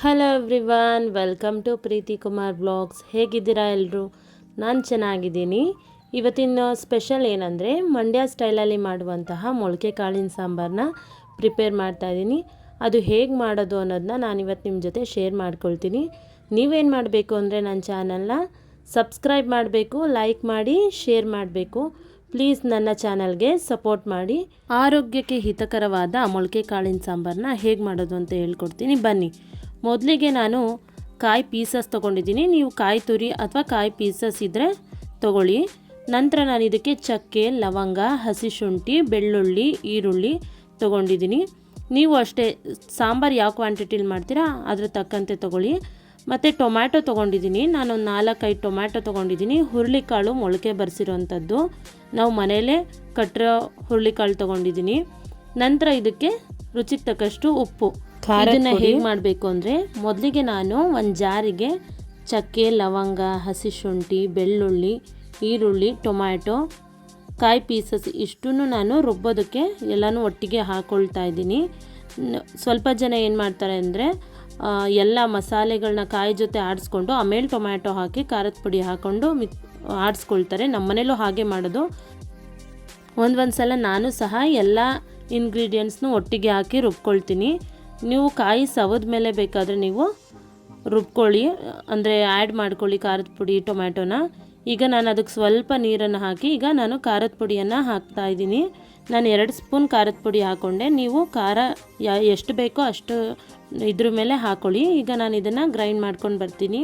Hello everyone welcome to Preethi Kumar blogs ಹೇಗಿದ್ದೀರಾ ಎಲ್ಲರೂ ನಾನು ಚೆನ್ನಾಗಿದ್ದೀನಿ. ಇವತ್ತಿನ ಸ್ಪೆಷಲ್ ಏನಂದರೆ ಮಂಡ್ಯ ಸ್ಟೈಲಲ್ಲಿ ಮಾಡುವಂತಹ ಮೊಳಕೆ ಕಾಳಿನ ಸಾಂಬಾರನ್ನ ಪ್ರಿಪೇರ್ ಮಾಡ್ತಾಯಿದ್ದೀನಿ ಅದು ಹೇಗೆ ಮಾಡೋದು ಅನ್ನೋದನ್ನ ನಾನು ಇವತ್ತು ನಿಮ್ಮ ಜೊತೆ ಶೇರ್ ಮಾಡ್ಕೊಳ್ತೀನಿ. ನೀವೇನು ಮಾಡಬೇಕು ಅಂದರೆ ನನ್ನ ಚಾನಲ್ನ ಸಬ್ಸ್ಕ್ರೈಬ್ ಮಾಡಬೇಕು ಲೈಕ್ ಮಾಡಿ ಶೇರ್ ಮಾಡಬೇಕು. ಪ್ಲೀಸ್ ನನ್ನ ಚಾನಲ್ಗೆ ಸಪೋರ್ಟ್ ಮಾಡಿ. ಆರೋಗ್ಯಕ್ಕೆ ಹಿತಕರವಾದ ಮೊಳಕೆ ಕಾಳಿನ ಸಾಂಬಾರನ್ನ ಹೇಗೆ ಮಾಡೋದು ಅಂತ ಹೇಳ್ಕೊಡ್ತೀನಿ. ಬನ್ನಿ. ಮೊದಲಿಗೆ ನಾನು ಕಾಯಿ ಪೀಸಸ್ ತೊಗೊಂಡಿದ್ದೀನಿ. ನೀವು ಕಾಯಿ ತುರಿ ಅಥವಾ ಕಾಯಿ ಪೀಸಸ್ ಇದ್ದರೆ ತೊಗೊಳ್ಳಿ. ನಂತರ ನಾನು ಇದಕ್ಕೆ ಚಕ್ಕೆ, ಲವಂಗ, ಹಸಿ ಶುಂಠಿ, ಬೆಳ್ಳುಳ್ಳಿ, ಈರುಳ್ಳಿ ತೊಗೊಂಡಿದ್ದೀನಿ. ನೀವು ಅಷ್ಟೇ ಸಾಂಬಾರು ಯಾವ ಕ್ವಾಂಟಿಟಿಲಿ ಮಾಡ್ತೀರಾ ಅದ್ರ ತಕ್ಕಂತೆ ತೊಗೊಳ್ಳಿ. ಮತ್ತು ಟೊಮ್ಯಾಟೊ ತೊಗೊಂಡಿದ್ದೀನಿ. ನಾನೊಂದು ನಾಲ್ಕೈದು ಟೊಮ್ಯಾಟೊ ತೊಗೊಂಡಿದ್ದೀನಿ. ಹುರುಳಿಕಾಳು ಮೊಳಕೆ ಬರೆಸಿರೋವಂಥದ್ದು ನಾವು ಮನೆಯಲ್ಲೇ ಕಟ್ಟಿರೋ ಹುರುಳಿಕಾಳು ತೊಗೊಂಡಿದ್ದೀನಿ. ನಂತರ ಇದಕ್ಕೆ ರುಚಿಗೆ ತಕ್ಕಷ್ಟು ಉಪ್ಪು. ಇದನ್ನು ಹೇಗೆ ಮಾಡಬೇಕು ಅಂದರೆ ಮೊದಲಿಗೆ ನಾನು ಒಂದು ಜಾರಿಗೆ ಚಕ್ಕೆ ಲವಂಗ ಹಸಿ ಶುಂಠಿ ಬೆಳ್ಳುಳ್ಳಿ ಈರುಳ್ಳಿ ಟೊಮ್ಯಾಟೊ ಕಾಯಿ ಪೀಸಸ್ ಇಷ್ಟನ್ನು ನಾನು ರುಬ್ಬೋದಕ್ಕೆ ಎಲ್ಲನೂ ಒಟ್ಟಿಗೆ ಹಾಕ್ಕೊಳ್ತಾ ಇದ್ದೀನಿ. ಸ್ವಲ್ಪ ಜನ ಏನು ಮಾಡ್ತಾರೆ ಅಂದರೆ ಎಲ್ಲ ಮಸಾಲೆಗಳನ್ನ ಕಾಯಿ ಜೊತೆ ಆಡಿಸ್ಕೊಂಡು ಆಮೇಲೆ ಟೊಮ್ಯಾಟೊ ಹಾಕಿ ಖಾರದ ಪುಡಿ ಹಾಕ್ಕೊಂಡು ಮಿಕ್ ಆಡಿಸ್ಕೊಳ್ತಾರೆ. ನಮ್ಮ ಮನೇಲೂ ಹಾಗೆ ಮಾಡೋದು. ಒಂದೊಂದು ಒಂದು ಸಲ ನಾನು ಸಹ ಎಲ್ಲ ಇಂಗ್ರೀಡಿಯೆಂಟ್ಸ್ನು ಒಟ್ಟಿಗೆ ಹಾಕಿ ರುಬ್ಕೊಳ್ತೀನಿ. ನೀವು ಕಾಯಿ ಸವದ ಮೇಲೆ ಬೇಕಾದರೆ ನೀವು ರುಬ್ಕೊಳ್ಳಿ, ಅಂದರೆ ಆ್ಯಡ್ ಮಾಡ್ಕೊಳ್ಳಿ ಖಾರದ ಪುಡಿ, ಟೊಮ್ಯಾಟೊನ. ಈಗ ನಾನು ಅದಕ್ಕೆ ಸ್ವಲ್ಪ ನೀರನ್ನು ಹಾಕಿ, ಈಗ ನಾನು ಖಾರದ ಪುಡಿಯನ್ನು ಹಾಕ್ತಾ ಇದ್ದೀನಿ. ನಾನು ಎರಡು ಸ್ಪೂನ್ ಖಾರದ ಪುಡಿ ಹಾಕ್ಕೊಂಡೆ ನೀವು ಖಾರ ಎಷ್ಟು ಬೇಕೋ ಅಷ್ಟು ಇದ್ರ ಮೇಲೆ ಹಾಕ್ಕೊಳ್ಳಿ ಈಗ ನಾನು ಇದನ್ನು ಗ್ರೈಂಡ್ ಮಾಡ್ಕೊಂಡು ಬರ್ತೀನಿ.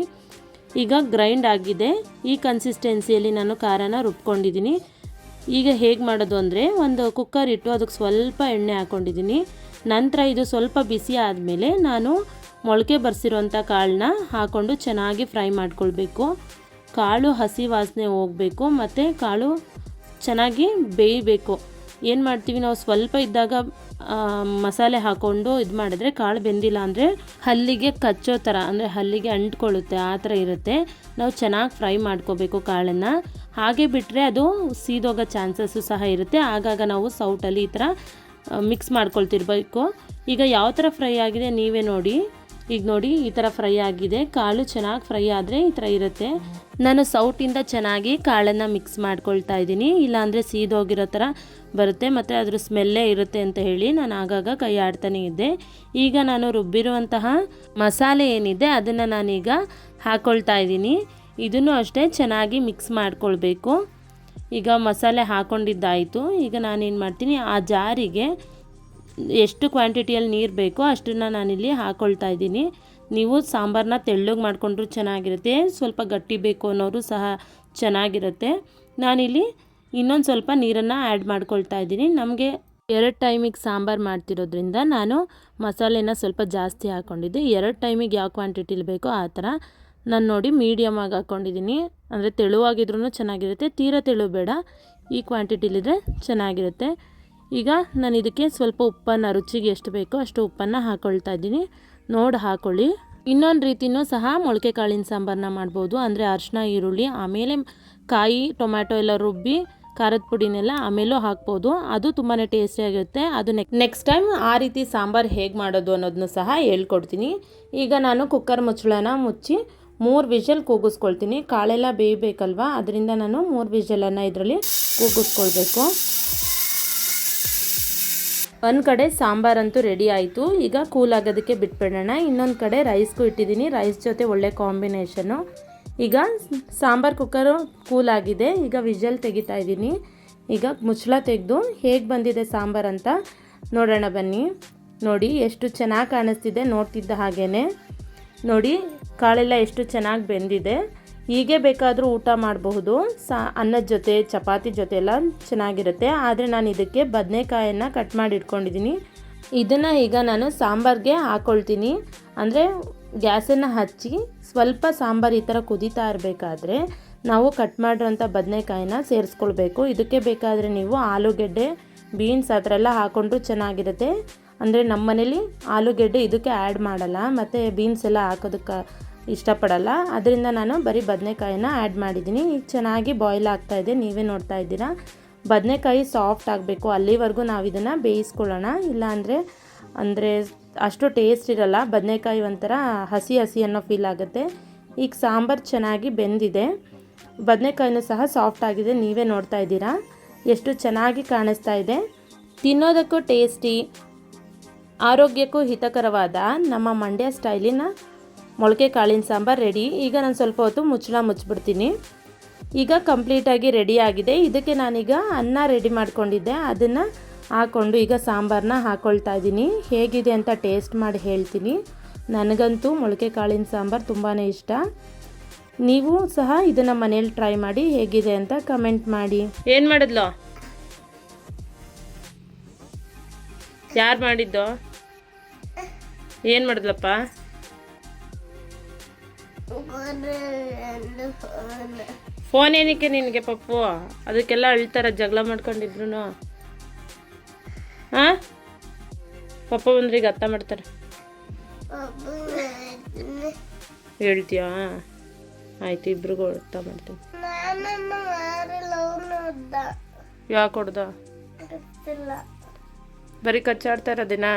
ಈಗ ಗ್ರೈಂಡ್ ಆಗಿದೆ. ಈ ಕನ್ಸಿಸ್ಟೆನ್ಸಿಯಲ್ಲಿ ನಾನು ಖಾರನ ರುಬ್ಕೊಂಡಿದ್ದೀನಿ. ಈಗ ಹೇಗೆ ಮಾಡೋದು ಅಂದರೆ ಒಂದು ಕುಕ್ಕರ್ ಇಟ್ಟು ಅದಕ್ಕೆ ಸ್ವಲ್ಪ ಎಣ್ಣೆ ಹಾಕ್ಕೊಂಡಿದ್ದೀನಿ ನಂತರ ಇದು ಸ್ವಲ್ಪ ಬಿಸಿ ಆದಮೇಲೆ ನಾನು ಮೊಳಕೆ ಬರ್ಸಿರೋಂಥ ಕಾಳನ್ನ ಹಾಕ್ಕೊಂಡು ಚೆನ್ನಾಗಿ ಫ್ರೈ ಮಾಡ್ಕೊಳ್ಬೇಕು. ಕಾಳು ಹಸಿ ವಾಸನೆ ಹೋಗಬೇಕು ಮತ್ತು ಕಾಳು ಚೆನ್ನಾಗಿ ಬೇಯಬೇಕು. ಏನು ಮಾಡ್ತೀವಿ ನಾವು ಸ್ವಲ್ಪ ಇದ್ದಾಗ ಮಸಾಲೆ ಹಾಕ್ಕೊಂಡು ಇದು ಮಾಡಿದ್ರೆ ಕಾಳು ಬೆಂದಿಲ್ಲ ಅಂದರೆ ಹಲ್ಲಿಗೆ ಕಚ್ಚೋ ಥರ ಅಂದರೆ ಹಲ್ಲಿಗೆ ಅಂಟ್ಕೊಳ್ಳುತ್ತೆ, ಆ ಥರ ಇರುತ್ತೆ. ನಾವು ಚೆನ್ನಾಗಿ ಫ್ರೈ ಮಾಡ್ಕೋಬೇಕು ಕಾಳನ್ನು. ಹಾಗೆ ಬಿಟ್ಟರೆ ಅದು ಸೀದೋಗೋ ಚಾನ್ಸಸ್ಸು ಸಹ ಇರುತ್ತೆ. ಆಗಾಗ ನಾವು ಸೌಟಲ್ಲಿ ಈ ಥರ ಮಿಕ್ಸ್ ಮಾಡ್ಕೊಳ್ತಿರ್ಬೇಕು. ಈಗ ಯಾವ ಥರ ಫ್ರೈ ಆಗಿದೆ ನೀವೇ ನೋಡಿ. ಈಗ ನೋಡಿ, ಈ ಥರ ಫ್ರೈ ಆಗಿದೆ. ಕಾಳು ಚೆನ್ನಾಗಿ ಫ್ರೈ ಆದರೆ ಈ ಥರ ಇರುತ್ತೆ. ನಾನು ಸೌಟಿಂದ ಚೆನ್ನಾಗಿ ಕಾಳನ್ನು ಮಿಕ್ಸ್ ಮಾಡ್ಕೊಳ್ತಾ ಇದ್ದೀನಿ. ಇಲ್ಲಾಂದರೆ ಸೀದೋಗಿರೋ ಥರ ಬರುತ್ತೆ, ಮತ್ತು ಅದ್ರ ಸ್ಮೆಲ್ಲೇ ಇರುತ್ತೆ ಅಂತ ಹೇಳಿ ನಾನು ಆಗಾಗ ಕೈ ಆಡ್ತಾನೆ ಇದ್ದೆ. ಈಗ ನಾನು ರುಬ್ಬಿರುವಂತಹ ಮಸಾಲೆ ಏನಿದೆ, ಅದನ್ನು ನಾನೀಗ ಹಾಕ್ಕೊಳ್ತಾ ಇದ್ದೀನಿ. ಇದನ್ನು ಅಷ್ಟೇ ಚೆನ್ನಾಗಿ ಮಿಕ್ಸ್ ಮಾಡ್ಕೊಳ್ಬೇಕು. ಈಗ ಮಸಾಲೆ ಹಾಕ್ಕೊಂಡಿದ್ದಾಯಿತು ಈಗ ನಾನೇನು ಮಾಡ್ತೀನಿ, ಆ ಜಾರಿಗೆ ಎಷ್ಟು ಕ್ವಾಂಟಿಟಿಯಲ್ಲಿ ನೀರು ಬೇಕೋ ಅಷ್ಟನ್ನು ನಾನಿಲ್ಲಿ ಹಾಕ್ಕೊಳ್ತಾ ಇದ್ದೀನಿ. ನೀವು ಸಾಂಬಾರನ್ನ ತೆಳ್ಳಗೆ ಮಾಡಿಕೊಂಡ್ರೂ ಚೆನ್ನಾಗಿರುತ್ತೆ, ಸ್ವಲ್ಪ ಗಟ್ಟಿ ಬೇಕು ಅನ್ನೋರು ಸಹ ಚೆನ್ನಾಗಿರುತ್ತೆ. ನಾನಿಲ್ಲಿ ಇನ್ನೊಂದು ಸ್ವಲ್ಪ ನೀರನ್ನು ಆ್ಯಡ್ ಮಾಡ್ಕೊಳ್ತಾ ಇದ್ದೀನಿ. ನಮಗೆ ಎರಡು ಟೈಮಿಗೆ ಸಾಂಬಾರು ಮಾಡ್ತಿರೋದ್ರಿಂದ ನಾನು ಮಸಾಲೆನ ಸ್ವಲ್ಪ ಜಾಸ್ತಿ ಹಾಕ್ಕೊಂಡಿದ್ದೆ ಎರಡು ಟೈಮಿಗೆ ಯಾವ ಕ್ವಾಂಟಿಟಿಲಿ ಬೇಕೋ ಆ ಥರ ನಾನು ನೋಡಿ ಮೀಡಿಯಮಾಗಿ ಹಾಕ್ಕೊಂಡಿದ್ದೀನಿ ಅಂದರೆ ತೆಳುವಾಗಿದ್ರೂ ಚೆನ್ನಾಗಿರುತ್ತೆ, ತೀರಾ ತೆಳು ಬೇಡ ಈ ಕ್ವಾಂಟಿಟಿಲಿದ್ರೆ ಚೆನ್ನಾಗಿರುತ್ತೆ. ಈಗ ನಾನು ಇದಕ್ಕೆ ಸ್ವಲ್ಪ ಉಪ್ಪನ್ನು, ರುಚಿಗೆ ಎಷ್ಟು ಬೇಕೋ ಅಷ್ಟು ಉಪ್ಪನ್ನು ಹಾಕ್ಕೊಳ್ತಾ ಇದ್ದೀನಿ. ನೋಡಿ ಹಾಕ್ಕೊಳ್ಳಿ ಇನ್ನೊಂದು ರೀತಿಯೂ ಸಹ ಮೊಳಕೆ ಕಾಳಿನ ಸಾಂಬಾರನ್ನ ಮಾಡ್ಬೋದು. ಅಂದರೆ ಅರಿಶಿನ ಈರುಳ್ಳಿ, ಆಮೇಲೆ ಕಾಯಿ, ಟೊಮ್ಯಾಟೊ ಎಲ್ಲ ರುಬ್ಬಿ ಖಾರದ ಪುಡಿನೆಲ್ಲ ಆಮೇಲೂ ಹಾಕ್ಬೋದು. ಅದು ತುಂಬಾ ಟೇಸ್ಟಿಯಾಗಿರುತ್ತೆ ಅದು ನೆಕ್ ನೆಕ್ಸ್ಟ್ ಟೈಮ್ ಆ ರೀತಿ ಸಾಂಬಾರು ಹೇಗೆ ಮಾಡೋದು ಅನ್ನೋದನ್ನು ಸಹ ಹೇಳ್ಕೊಡ್ತೀನಿ. ಈಗ ನಾನು ಕುಕ್ಕರ್ ಮುಚ್ಚಳನ ಮುಚ್ಚಿ ಮೂರು ವಿಷಲ್ ಕೂಗಿಸ್ಕೊಳ್ತೀನಿ. ಕಾಳೆಲ್ಲ ಬೇಯಬೇಕಲ್ವಾ? ಅದರಿಂದ ನಾನು ಮೂರು ವಿಷಲನ್ನು ಇದರಲ್ಲಿ ಕೂಗಿಸ್ಕೊಳ್ಬೇಕು. ಒಂದು ಕಡೆ ಸಾಂಬಾರಂತೂ ರೆಡಿ ಆಯಿತು. ಈಗ ಕೂಲ್ ಆಗೋದಕ್ಕೆ ಬಿಟ್ಬಿಡೋಣ. ಇನ್ನೊಂದು ಕಡೆ ರೈಸ್ಗೂ ಇಟ್ಟಿದ್ದೀನಿ. ರೈಸ್ ಜೊತೆ ಒಳ್ಳೆ ಕಾಂಬಿನೇಷನು ಈಗ ಸಾಂಬಾರು ಕುಕ್ಕರು ಕೂಲ್ ಆಗಿದೆ ಈಗ ವಿಜಲ್ ತೆಗಿತಾ ಇದ್ದೀನಿ. ಈಗ ಮುಚ್ಚಳ ತೆಗೆದು ಹೇಗೆ ಬಂದಿದೆ ಸಾಂಬಾರು ಅಂತ ನೋಡೋಣ ಬನ್ನಿ. ನೋಡಿ, ಎಷ್ಟು ಚೆನ್ನಾಗಿ ಕಾಣಿಸ್ತಿದೆ ನೋಡ್ತಿದ್ದ ಹಾಗೇ ನೋಡಿ ಕಾಳೆಲ್ಲ ಎಷ್ಟು ಚೆನ್ನಾಗಿ ಬೆಂದಿದೆ. ಹೀಗೆ ಬೇಕಾದರೂ ಊಟ ಮಾಡಬಹುದು. ಸಾ ಅನ್ನದ ಜೊತೆ, ಚಪಾತಿ ಜೊತೆ ಎಲ್ಲ ಚೆನ್ನಾಗಿರುತ್ತೆ. ಆದರೆ ನಾನು ಇದಕ್ಕೆ ಬದನೆಕಾಯನ್ನು ಕಟ್ ಮಾಡಿ ಇಟ್ಕೊಂಡಿದ್ದೀನಿ ಇದನ್ನು ಈಗ ನಾನು ಸಾಂಬಾರ್ಗೆ ಹಾಕ್ಕೊಳ್ತೀನಿ ಅಂದರೆ ಗ್ಯಾಸನ್ನು ಹಚ್ಚಿ ಸ್ವಲ್ಪ ಸಾಂಬಾರು ಈ ಥರ ಕುದೀತಾ ಇರಬೇಕಾದ್ರೆ ನಾವು ಕಟ್ ಮಾಡಿರೋಂಥ ಬದನೆಕಾಯಿನ ಸೇರಿಸ್ಕೊಳ್ಬೇಕು. ಇದಕ್ಕೆ ಬೇಕಾದರೆ ನೀವು ಆಲೂಗೆಡ್ಡೆ, ಬೀನ್ಸ್ ಆ ಥರ ಎಲ್ಲ ಹಾಕ್ಕೊಂಡ್ರೂ ಚೆನ್ನಾಗಿರುತ್ತೆ. ಅಂದರೆ ನಮ್ಮ ಮನೇಲಿ ಆಲೂಗೆಡ್ಡೆ ಇದಕ್ಕೆ ಆ್ಯಡ್ ಮಾಡಲ್ಲ, ಮತ್ತು ಬೀನ್ಸ್ ಎಲ್ಲ ಹಾಕೋದಕ್ಕೆ ಇಷ್ಟಪಡಲ್ಲ. ಅದರಿಂದ ನಾನು ಬರೀ ಬದನೆಕಾಯಿನ ಆ್ಯಡ್ ಮಾಡಿದ್ದೀನಿ. ಈಗ ಚೆನ್ನಾಗಿ ಬಾಯ್ಲ್ ಆಗ್ತಾ ಇದೆ, ನೀವೇ ನೋಡ್ತಾ ಇದ್ದೀರಾ. ಬದನೆಕಾಯಿ ಸಾಫ್ಟ್ ಆಗಬೇಕು, ಅಲ್ಲಿವರೆಗೂ ನಾವು ಇದನ್ನು ಬೇಯಿಸ್ಕೊಳ್ಳೋಣ. ಇಲ್ಲಾಂದರೆ ಅಂದರೆ ಅಷ್ಟು ಟೇಸ್ಟ್ ಇರಲ್ಲ, ಬದನೆಕಾಯಿ ಒಂಥರ ಹಸಿ ಹಸಿ ಅನ್ನೋ ಫೀಲ್ ಆಗುತ್ತೆ. ಈಗ ಸಾಂಬಾರು ಚೆನ್ನಾಗಿ ಬೆಂದಿದೆ. ಬದನೆಕಾಯಿನೂ ಸಹ ಸಾಫ್ಟ್ ಆಗಿದೆ, ನೀವೇ ನೋಡ್ತಾ ಇದ್ದೀರಾ. ಎಷ್ಟು ಚೆನ್ನಾಗಿ ಕಾಣಿಸ್ತಾ ಇದೆ. ತಿನ್ನೋದಕ್ಕೂ ಟೇಸ್ಟಿ ಆರೋಗ್ಯಕ್ಕೂ ಹಿತಕರವಾದ ನಮ್ಮ ಮಂಡ್ಯ ಸ್ಟೈಲಿನ ಮೊಳಕೆ ಕಾಳಿನ ಸಾಂಬಾರು ರೆಡಿ. ಈಗ ನಾನು ಸ್ವಲ್ಪ ಹೊತ್ತು ಮುಚ್ಚಳ ಮುಚ್ಚಿಬಿಡ್ತೀನಿ. ಈಗ ಕಂಪ್ಲೀಟಾಗಿ ರೆಡಿಯಾಗಿದೆ ಇದಕ್ಕೆ ನಾನೀಗ ಅನ್ನ ರೆಡಿ ಮಾಡ್ಕೊಂಡಿದ್ದೆ. ಅದನ್ನು ಹಾಕ್ಕೊಂಡು ಈಗ ಸಾಂಬಾರನ್ನ ಹಾಕ್ಕೊಳ್ತಾ ಇದ್ದೀನಿ. ಹೇಗಿದೆ ಅಂತ ಟೇಸ್ಟ್ ಮಾಡಿ ಹೇಳ್ತೀನಿ. ನನಗಂತೂ ಮೊಳಕೆ ಕಾಳಿನ ಸಾಂಬಾರು ತುಂಬಾ ಇಷ್ಟ. ನೀವು ಸಹ ಇದನ್ನು ಮನೇಲಿ ಟ್ರೈ ಮಾಡಿ ಹೇಗಿದೆ ಅಂತ ಕಮೆಂಟ್ ಮಾಡಿ. ಏನು ಮಾಡಿದ್ಲು? ಯಾರು ಮಾಡಿದ್ದು? ಏನು ಮಾಡಿದ್ಲಪ್ಪ? ಫೋನ್ ಏನಕ್ಕೆ ನಿನಗೆ ಪಪ್ಪು? ಅದಕ್ಕೆಲ್ಲ ಅಳ್ತಾರ ಜಗಳ ಮಾಡ್ಕೊಂಡಿದ್ರು ಹಾಂ ಪಪ್ಪ ಬಂದ್ರೆ ಈಗ ಅರ್ಥ ಮಾಡ್ತಾರೆ. ಹೇಳ್ತೀಯಾ? ಆಯ್ತು ಇಬ್ರಿಗೂ ಅರ್ಥ ಮಾಡ್ತೀನಿ. ಯಾಕೆ ಹೊಡ್ದ? ಬರೀ ಕಚ್ಚಾಡ್ತಾ ಇರೋದೇನಾ?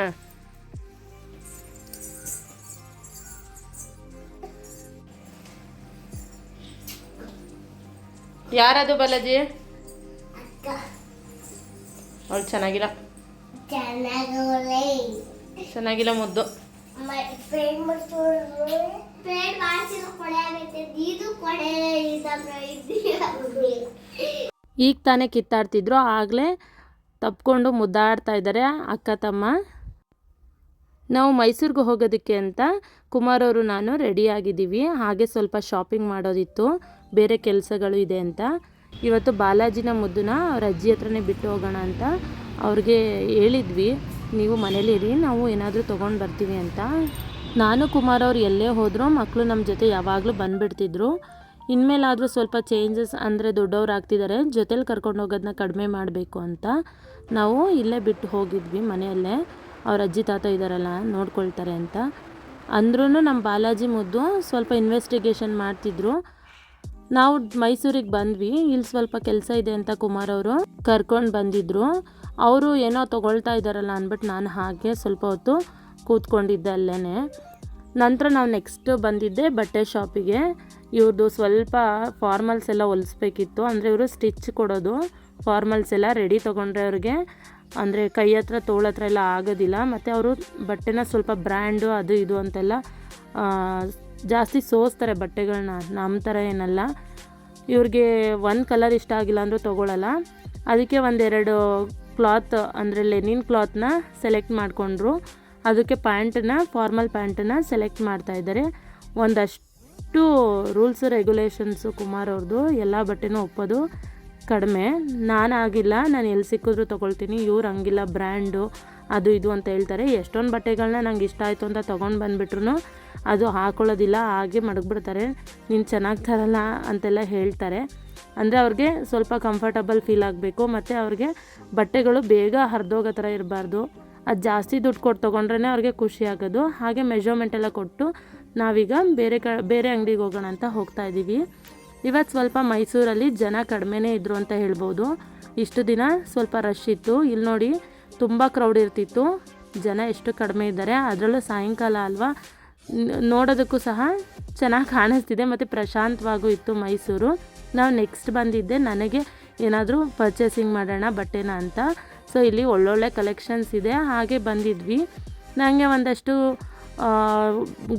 ಯಾರದು ಬಾಲಾಜಿ? ಅವಳು ಚೆನ್ನಾಗಿಲ್ಲ. ಚೆನ್ನಾಗಿಲ್ಲ ಮುದ್ದು. ಈಗ ತಾನೇ ಕಿತ್ತಾಡ್ತಿದ್ರು ಆಗಲೇ ತಪ್ಕೊಂಡು ಮುದ್ದಾಡ್ತಾ ಇದ್ದಾರೆ ಅಕ್ಕ ತಮ್ಮ. ನಾವು ಮೈಸೂರಿಗೆ ಹೋಗೋದಕ್ಕೆ ಅಂತ ಕುಮಾರ್ ಅವರು ನಾನು ರೆಡಿಯಾಗಿದ್ದೀವಿ ಹಾಗೆ ಸ್ವಲ್ಪ ಶಾಪಿಂಗ್ ಮಾಡೋದಿತ್ತು. ಬೇರೆ ಕೆಲಸಗಳು ಇದೆ ಅಂತ. ಇವತ್ತು ಬಾಲಾಜಿನ ಮುದ್ದನ್ನ ಅವ್ರ ಅಜ್ಜಿ ಹತ್ರನೇ ಬಿಟ್ಟು ಹೋಗೋಣ ಅಂತ ಅವ್ರಿಗೆ ಹೇಳಿದ್ವಿ. ನೀವು ಮನೇಲಿರಿ ನಾವು ಏನಾದರೂ ತೊಗೊಂಡು ಬರ್ತೀವಿ ಅಂತ. ನಾನು ಕುಮಾರ್ ಅವ್ರು ಎಲ್ಲೇ ಹೋದರೂ ಮಕ್ಕಳು ನಮ್ಮ ಜೊತೆ ಯಾವಾಗಲೂ ಬಂದುಬಿಡ್ತಿದ್ರು. ಇನ್ಮೇಲಾದರೂ ಸ್ವಲ್ಪ ಚೇಂಜಸ್ ಅಂದರೆ ದೊಡ್ಡವ್ರು ಆಗ್ತಿದ್ದಾರೆ ಜೊತೇಲಿ ಕರ್ಕೊಂಡು ಹೋಗೋದನ್ನ ಕಡಿಮೆ ಮಾಡಬೇಕು ಅಂತ ನಾವು ಇಲ್ಲೇ ಬಿಟ್ಟು ಹೋಗಿದ್ವಿ ಮನೆಯಲ್ಲೇ. ಅವ್ರ ಅಜ್ಜಿ ತಾತ ಇದ್ದಾರಲ್ಲ ನೋಡ್ಕೊಳ್ತಾರೆ ಅಂತ. ಅಂದ್ರೂ ನಮ್ಮ ಬಾಲಾಜಿ ಮುದ್ದು ಸ್ವಲ್ಪ ಇನ್ವೆಸ್ಟಿಗೇಷನ್ ಮಾಡ್ತಿದ್ರು. ನಾವು ಮೈಸೂರಿಗೆ ಬಂದ್ವಿ, ಇಲ್ಲಿ ಸ್ವಲ್ಪ ಕೆಲಸ ಇದೆ ಅಂತ ಕುಮಾರ್ ಅವರು ಕರ್ಕೊಂಡು ಬಂದಿದ್ರು. ಅವರು ಏನೋ ತೊಗೊಳ್ತಾ ಇದ್ದಾರಲ್ಲ ಅಂದ್ಬಿಟ್ಟು ನಾನು ಹಾಗೆ ಸ್ವಲ್ಪ ಹೊತ್ತು ಕೂತ್ಕೊಂಡಿದ್ದೆ ಅಲ್ಲೇ ನಂತರ ನಾವು ನೆಕ್ಸ್ಟ್ ಬಂದಿದ್ದೆ ಬಟ್ಟೆ ಶಾಪಿಗೆ ಇವ್ರದ್ದು ಸ್ವಲ್ಪ ಫಾರ್ಮಲ್ಸ್ ಎಲ್ಲ ಹೊಲಿಸ್ಬೇಕಿತ್ತು. ಅಂದರೆ ಇವರು ಸ್ಟಿಚ್ ಕೊಡೋದು, ಫಾರ್ಮಲ್ಸ್ ಎಲ್ಲ ರೆಡಿ ತೊಗೊಂಡ್ರೆ ಅವ್ರಿಗೆ. ಅಂದರೆ ಕೈ ಹತ್ರ, ತೋಳ ಹತ್ರ ಎಲ್ಲ ಆಗೋದಿಲ್ಲ. ಮತ್ತು ಅವರು ಬಟ್ಟೆನ ಸ್ವಲ್ಪ ಬ್ರ್ಯಾಂಡು ಅದು ಇದು ಅಂತೆಲ್ಲ ಜಾಸ್ತಿ ಸೋಸ್ತಾರೆ ಬಟ್ಟೆಗಳನ್ನ ನಮ್ಮ ಥರ ಏನಲ್ಲ. ಇವ್ರಿಗೆ ಒಂದು ಕಲರ್ ಇಷ್ಟ ಆಗಿಲ್ಲ ಅಂದರೂ ತೊಗೊಳಲ್ಲ. ಅದಕ್ಕೆ ಒಂದೆರಡು ಕ್ಲಾತ್, ಅಂದರೆ ಲೆನಿನ್ ಕ್ಲಾತ್ನ ಸೆಲೆಕ್ಟ್ ಮಾಡಿಕೊಂಡ್ರು. ಅದಕ್ಕೆ ಪ್ಯಾಂಟನ್ನ ಫಾರ್ಮಲ್ ಪ್ಯಾಂಟನ್ನ ಸೆಲೆಕ್ಟ್ ಮಾಡ್ತಾ ಇದ್ದಾರೆ. ಒಂದಷ್ಟು ರೂಲ್ಸ್ ರೆಗ್ಯುಲೇಷನ್ಸು ಕುಮಾರ್ ಅವ್ರದ್ದು ಎಲ್ಲ ಬಟ್ಟೆನೂ ಒಪ್ಪೋದು ಕಡಿಮೆ. ನಾನು ಆಗಿಲ್ಲ, ನಾನು ಎಲ್ಲಿ ಸಿಕ್ಕಿದ್ರು ತೊಗೊಳ್ತೀನಿ, ಇವ್ರು ಹಂಗಿಲ್ಲ, ಬ್ರ್ಯಾಂಡು, ಅದು ಇದು ಅಂತ ಹೇಳ್ತಾರೆ. ಎಷ್ಟೊಂದು ಬಟ್ಟೆಗಳನ್ನ ನಂಗೆ ಇಷ್ಟ ಆಯಿತು ಅಂತ ತೊಗೊಂಡು ಬಂದುಬಿಟ್ರು ಅದು ಹಾಕೊಳ್ಳೋದಿಲ್ಲ, ಹಾಗೆ ಮಡಗ್ಬಿಡ್ತಾರೆ. ನೀನು ಚೆನ್ನಾಗಿ ತರಲ್ಲ ಅಂತೆಲ್ಲ ಹೇಳ್ತಾರೆ. ಅಂದರೆ ಅವ್ರಿಗೆ ಸ್ವಲ್ಪ ಕಂಫರ್ಟಬಲ್ ಫೀಲ್ ಆಗಬೇಕು, ಮತ್ತು ಅವ್ರಿಗೆ ಬಟ್ಟೆಗಳು ಬೇಗ ಹರಿದೋಗೋ ಥರ ಇರಬಾರ್ದು. ಅದು ಜಾಸ್ತಿ ದುಡ್ಡು ಕೊಟ್ಟು ತೊಗೊಂಡ್ರೇ ಅವ್ರಿಗೆ ಖುಷಿ ಆಗೋದು. ಹಾಗೆ ಮೆಜರ್ಮೆಂಟ್ ಎಲ್ಲ ಕೊಟ್ಟು ನಾವೀಗ ಬೇರೆ ಕ, ಬೇರೆ ಅಂಗಡಿಗೆ ಹೋಗೋಣ ಅಂತ ಹೋಗ್ತಾ ಇದ್ದೀವಿ ಇವತ್ತು ಸ್ವಲ್ಪ ಮೈಸೂರಲ್ಲಿ ಜನ ಕಡಿಮೆನೇ ಇದ್ದರು ಅಂತ ಹೇಳ್ಬೋದು. ಇಷ್ಟು ದಿನ ಸ್ವಲ್ಪ ರಶ್ ಇತ್ತು. ಇಲ್ಲಿ ನೋಡಿ ತುಂಬ ಕ್ರೌಡ್ ಇರ್ತಿತ್ತು. ಜನ ಎಷ್ಟು ಕಡಿಮೆ ಇದ್ದಾರೆ. ಅದರಲ್ಲೂ ಸಾಯಂಕಾಲ ಅಲ್ವಾ? ನೋಡೋದಕ್ಕೂ ಸಹ ಚೆನ್ನಾಗಿ ಕಾಣಿಸ್ತಿದೆ ಮತ್ತು ಪ್ರಶಾಂತವಾಗೂ ಇತ್ತು ಮೈಸೂರು. ನಾವು ನೆಕ್ಸ್ಟ್ ಬಂದಿದ್ದೆ, ನನಗೆ ಏನಾದರೂ ಪರ್ಚೇಸಿಂಗ್ ಮಾಡೋಣ ಬಟ್ಟೆನ ಅಂತ. ಸೊ ಇಲ್ಲಿ ಒಳ್ಳೊಳ್ಳೆ ಕಲೆಕ್ಷನ್ಸ್ ಇದೆ. ಹಾಗೆ ಬಂದಿದ್ವಿ. ನನಗೆ ಒಂದಷ್ಟು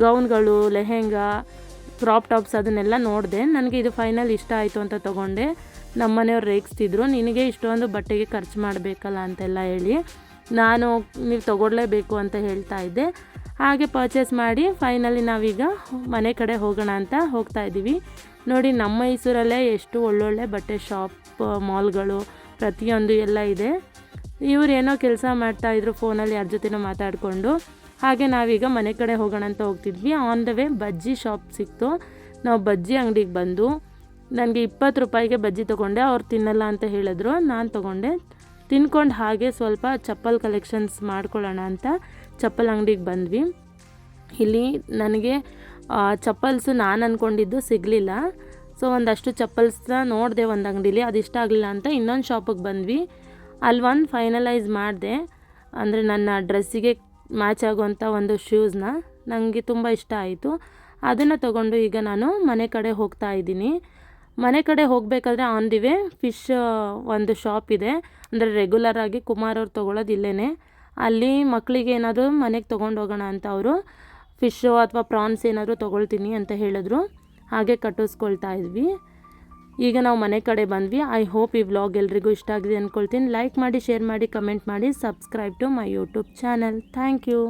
ಗೌನ್ಗಳು, ಲೆಹೆಂಗಾ ಕ್ರಾಪ್ ಟಾಪ್ಸ್ ಅದನ್ನೆಲ್ಲ ನೋಡಿದೆ. ನನಗೆ ಇದು ಫೈನಲ್ ಇಷ್ಟ ಆಯಿತು ಅಂತ ತೊಗೊಂಡೆ. ನಮ್ಮ ಮನೆಯವ್ರು ರೇಗಿಸ್ತಿದ್ರು. ನಿನಗೆ ಇಷ್ಟೊಂದು ಬಟ್ಟೆಗೆ ಖರ್ಚು ಮಾಡಬೇಕಲ್ಲ ಅಂತೆಲ್ಲ ಹೇಳಿ ನಾನು ನೀವು ತೊಗೊಳ್ಲೇಬೇಕು ಅಂತ ಹೇಳ್ತಾ ಇದ್ದೆ. ಹಾಗೆ ಪರ್ಚೇಸ್ ಮಾಡಿ ಫೈನಲಿ ನಾವೀಗ ಮನೆ ಕಡೆ ಹೋಗೋಣ ಅಂತ ಹೋಗ್ತಾ ಇದ್ದೀವಿ. ನೋಡಿ, ನಮ್ಮ ಮೈಸೂರಲ್ಲೇ ಎಷ್ಟು ಒಳ್ಳೊಳ್ಳೆ ಬಟ್ಟೆ ಶಾಪ್ ಮಾಲ್ಗಳು ಪ್ರತಿಯೊಂದು ಎಲ್ಲ ಇದೆ. ಇವ್ರು ಏನೋ ಕೆಲಸ ಮಾಡ್ತಾಯಿದ್ರು ಫೋನಲ್ಲಿ ಯಾರ ಜೊತೆನೋ ಮಾತಾಡಿಕೊಂಡು. ಹಾಗೆ ನಾವೀಗ ಮನೆ ಕಡೆ ಹೋಗೋಣ ಅಂತ ಹೋಗ್ತಿದ್ವಿ. On the way bajji shop ಸಿಕ್ತು. ನಾವು ಬಜ್ಜಿ ಅಂಗಡಿಗೆ ಬಂದು ನನಗೆ ಇಪ್ಪತ್ತು ರೂಪಾಯಿಗೆ ಬಜ್ಜಿ ತೊಗೊಂಡೆ. ಅವ್ರು ತಿನ್ನಲ್ಲ ಅಂತ ಹೇಳಿದ್ರು. ನಾನು ತೊಗೊಂಡೆ. ತಿನ್ಕೊಂಡು ಹಾಗೆ ಸ್ವಲ್ಪ ಚಪ್ಪಲ್ ಕಲೆಕ್ಷನ್ಸ್ ಮಾಡ್ಕೊಳ್ಳೋಣ ಅಂತ ಚಪ್ಪಲ್ ಅಂಗಡಿಗೆ ಬಂದ್ವಿ. ಇಲ್ಲಿ ನನಗೆ ಚಪ್ಪಲ್ಸು ನಾನು ಅಂದ್ಕೊಂಡಿದ್ದು ಸಿಗಲಿಲ್ಲ. ಸೊ ಒಂದಷ್ಟು ಚಪ್ಪಲ್ಸ್ನ ನೋಡಿದೆ ಒಂದು ಅಂಗಡೀಲಿ. ಅದು ಇಷ್ಟ ಆಗಲಿಲ್ಲ ಅಂತ ಇನ್ನೊಂದು ಶಾಪಿಗೆ ಬಂದ್ವಿ. ಅಲ್ಲಿ ಒಂದು ಫೈನಲೈಸ್ ಮಾಡಿದೆ. ಅಂದರೆ ನನ್ನ ಡ್ರೆಸ್ಸಿಗೆ ಮ್ಯಾಚ್ ಆಗುವಂಥ ಒಂದು ಶೂಸ್ನ ನನಗೆ ತುಂಬ ಇಷ್ಟ ಆಯಿತು. ಅದನ್ನು ತಗೊಂಡು ಈಗ ನಾನು ಮನೆ ಕಡೆ ಹೋಗ್ತಾ ಇದ್ದೀನಿ. ಮನೆ ಕಡೆ ಹೋಗಬೇಕಾದ್ರೆ ಆನ್ ದಿ ವೇ ಫಿಶ್ ಒಂದು ಶಾಪ್ ಇದೆ. ಅಂದರೆ ರೆಗ್ಯುಲರ್ ಆಗಿ ಕುಮಾರ್ ಅವ್ರು ತೊಗೊಳೋದು ಇಲ್ಲೇ ಅಲ್ಲಿ ಮಕ್ಕಳಿಗೆ ಏನಾದರೂ ಮನೆಗೆ ತೊಗೊಂಡು ಹೋಗೋಣ ಅಂತ ಅವರು ಫಿಶ್ಶು ಅಥವಾ ಪ್ರಾನ್ಸ್ ಏನಾದರೂ ತೊಗೊಳ್ತೀನಿ ಅಂತ ಹೇಳಿದ್ರು. ಹಾಗೆ ಕಟ್ಟಿಸ್ಕೊಳ್ತಾ ಇದ್ವಿ. ಈಗ ನಾವು ಮನೆ ಕಡೆ ಬಂದ್ವಿ. ಐ ಹೋಪ್ ಈ ವ್ಲಾಗ್ ಎಲ್ರಿಗೂ ಇಷ್ಟ ಆಗಿದೆ ಅಂದ್ಕೊಳ್ತೀನಿ ಲೈಕ್ ಮಾಡಿ ಶೇರ್ ಮಾಡಿ ಕಮೆಂಟ್ ಮಾಡಿ subscribe to my YouTube channel thank you